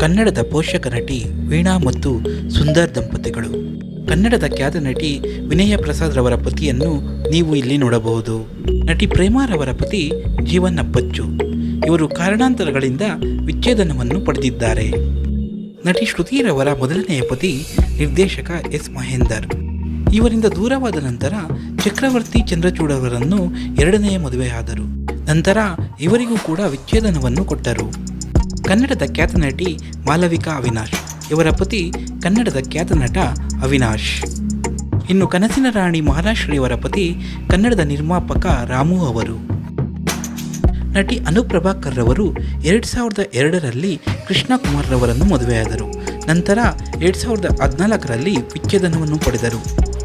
ಕನ್ನಡದ ಪೋಷಕ ನಟಿ ವೀಣಾ ಮತ್ತು ಸುಂದರ್ ದಂಪತಿಗಳು. ಕನ್ನಡದ ಖ್ಯಾತ ನಟಿ ವಿನಯ ಪ್ರಸಾದ್ ರವರ ಪತಿಯನ್ನು ನೀವು ಇಲ್ಲಿ ನೋಡಬಹುದು. ನಟಿ ಪ್ರೇಮಾರವರ ಪತಿ ಜೀವನ ಬಚ್ಚು ಇವರು ಕಾರಣಾಂತರಗಳಿಂದ ವಿಚ್ಛೇದನವನ್ನು ಪಡೆದಿದ್ದಾರೆ. ನಟಿ ಶ್ರುತಿರವರ ಮೊದಲನೆಯ ಪತಿ ನಿರ್ದೇಶಕ ಎಸ್ ಮಹೇಂದರ್. ಇವರಿಂದ ದೂರವಾದ ನಂತರ ಚಕ್ರವರ್ತಿ ಚಂದ್ರಚೂಡ್ ಅವರನ್ನು ಎರಡನೆಯ ಮದುವೆಯಾದರು. ನಂತರ ಇವರಿಗೂ ಕೂಡ ವಿಚ್ಛೇದನವನ್ನು ಕೊಟ್ಟರು. ಕನ್ನಡದ ಖ್ಯಾತ ನಟಿ ಮಾಲವಿಕಾ ಅವಿನಾಶ್. ಇವರ ಪತಿ ಕನ್ನಡದ ಖ್ಯಾತ ನಟ ಅವಿನಾಶ್. ಇನ್ನು ಕನಸಿನ ರಾಣಿ ಮಹಾರಾಷ್ಟ್ರಿಯವರ ಪತಿ ಕನ್ನಡದ ನಿರ್ಮಾಪಕ ರಾಮು ಅವರು. ನಟಿ ಅನುಪ್ರಭಾಕರ್ ರವರು ಎರಡು ಸಾವಿರದ ಎರಡರಲ್ಲಿ ಕೃಷ್ಣ ರವರನ್ನು ಮದುವೆಯಾದರು. ನಂತರ ಎರಡು ಸಾವಿರದ ಹದಿನಾಲ್ಕರಲ್ಲಿ ವಿಚ್ಛೇದನವನ್ನು ಪಡೆದರು.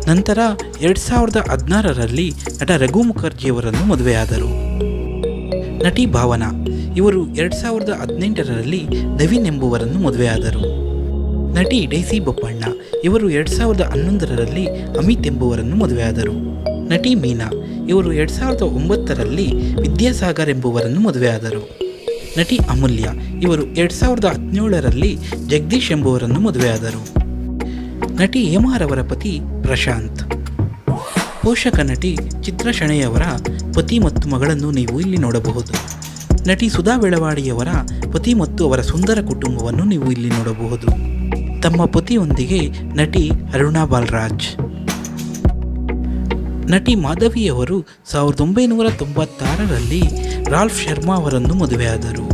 ನಂತರ ಎರಡು ಸಾವಿರದ ಹದಿನಾರರಲ್ಲಿ ನಟ ರಘು ಮುಖರ್ಜಿಯವರನ್ನು ಮದುವೆಯಾದರು. ನಟಿ ಭಾವನಾ. ಇವರು ಎರಡು ಸಾವಿರದ ಹದಿನೆಂಟರಲ್ಲಿ ನವೀನ್ ಎಂಬುವರನ್ನು ಮದುವೆಯಾದರು. ನಟಿ ಡೈಸಿ ಬೊಪ್ಪಣ್ಣ. ಇವರು ಎರಡು ಸಾವಿರದ ಹನ್ನೊಂದರಲ್ಲಿ ಅಮಿತ್ ಎಂಬುವರನ್ನು ಮದುವೆಯಾದರು. ನಟಿ ಮೀನಾ. ಇವರು ಎರಡು ಸಾವಿರದ ಒಂಬತ್ತರಲ್ಲಿ ವಿದ್ಯಾಸಾಗರ್ ಎಂಬುವರನ್ನು ಮದುವೆಯಾದರು. ನಟಿ ಅಮೂಲ್ಯ. ಇವರು ಎರಡು ಸಾವಿರದ ಹದಿನೇಳರಲ್ಲಿ ಜಗದೀಶ್ ಎಂಬುವರನ್ನು ಮದುವೆಯಾದರು. ನಟಿ ಹೇಮಾರವರ ಪತಿ ಪ್ರಶಾಂತ್. ಪೋಷಕ ನಟಿ ಚಿತ್ರ ಶೆಣೆಯವರ ಪತಿ ಮತ್ತು ಮಗಳನ್ನು ನೀವು ಇಲ್ಲಿ ನೋಡಬಹುದು. ನಟಿ ಸುಧಾ ಬೆಳವಾಡಿಯವರ ಪತಿ ಮತ್ತು ಅವರ ಸುಂದರ ಕುಟುಂಬವನ್ನು ನೀವು ಇಲ್ಲಿ ನೋಡಬಹುದು. ತಮ್ಮ ಪತಿಯೊಂದಿಗೆ ನಟಿ ಅರುಣಾ ಬಾಲರಾಜ್. ನಟಿ ಮಾಧವಿಯವರು ಸಾವಿರದ ಒಂಬೈನೂರ ತೊಂಬತ್ತಾರರಲ್ಲಿ ರಾಲ್ಫ್ ಶರ್ಮಾ ಅವರನ್ನು ಮದುವೆಯಾದರು.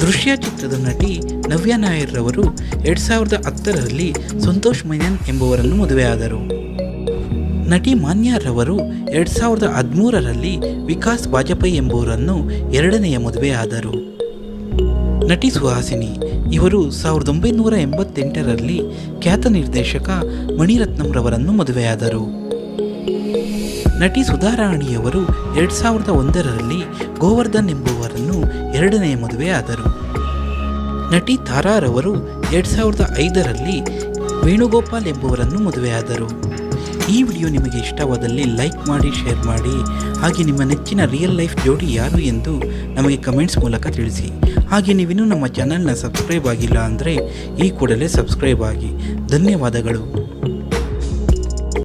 ದೃಶ್ಯ ಚಿತ್ರದ ನಟಿ ನವ್ಯ ನಾಯರ್ ರವರು ಎರಡು ಸಾವಿರದ ಹತ್ತರಲ್ಲಿ ಸಂತೋಷ್ ಮೆನನ್ ಎಂಬುವರನ್ನು ಮದುವೆಯಾದರು. ನಟಿ ಮಾನ್ಯಾರವರು ಎರಡು ಸಾವಿರದ ಹದಿಮೂರರಲ್ಲಿ ವಿಕಾಸ್ ವಾಜಪೇಯಿ ಎಂಬುವರನ್ನು ಎರಡನೆಯ ಮದುವೆಯಾದರು ನಟಿ ಸುಹಾಸಿನಿ, ಇವರು ಸಾವಿರದ ಒಂಬೈನೂರ ಎಂಬತ್ತೆಂಟರಲ್ಲಿ ಖ್ಯಾತ ನಿರ್ದೇಶಕ ಮಣಿರತ್ನಂರವರನ್ನು ಮದುವೆಯಾದರು. ನಟಿ ಸುಧಾರಾಣಿಯವರು ಎರಡು ಸಾವಿರದ ಒಂದರಲ್ಲಿ ಗೋವರ್ಧನ್ ಎಂಬುವರನ್ನು ಎರಡನೆಯ ಮದುವೆಯಾದರು ನಟಿ ತಾರಾರವರು ಎರಡು ಸಾವಿರದ ಐದರಲ್ಲಿ ವೇಣುಗೋಪಾಲ್ ಎಂಬುವರನ್ನು ಮದುವೆಯಾದರು. ಈ ವಿಡಿಯೋ ನಿಮಗೆ ಇಷ್ಟವಾದಲ್ಲಿ ಲೈಕ್ ಮಾಡಿ, ಶೇರ್ ಮಾಡಿ, ಹಾಗೆ ನಿಮ್ಮ ನೆಚ್ಚಿನ ರಿಯಲ್ ಲೈಫ್ ಜೋಡಿ ಯಾರು ಎಂದು ನಮಗೆ ಕಮೆಂಟ್ಸ್ ಮೂಲಕ ತಿಳಿಸಿ. ಹಾಗೆ ನೀವಿನ್ನೂ ನಮ್ಮ ಚಾನಲ್ನ ಸಬ್ಸ್ಕ್ರೈಬ್ ಆಗಿಲ್ಲ ಅಂದರೆ ಈ ಕೂಡಲೇ ಸಬ್ಸ್ಕ್ರೈಬ್ ಆಗಿ. ಧನ್ಯವಾದಗಳು.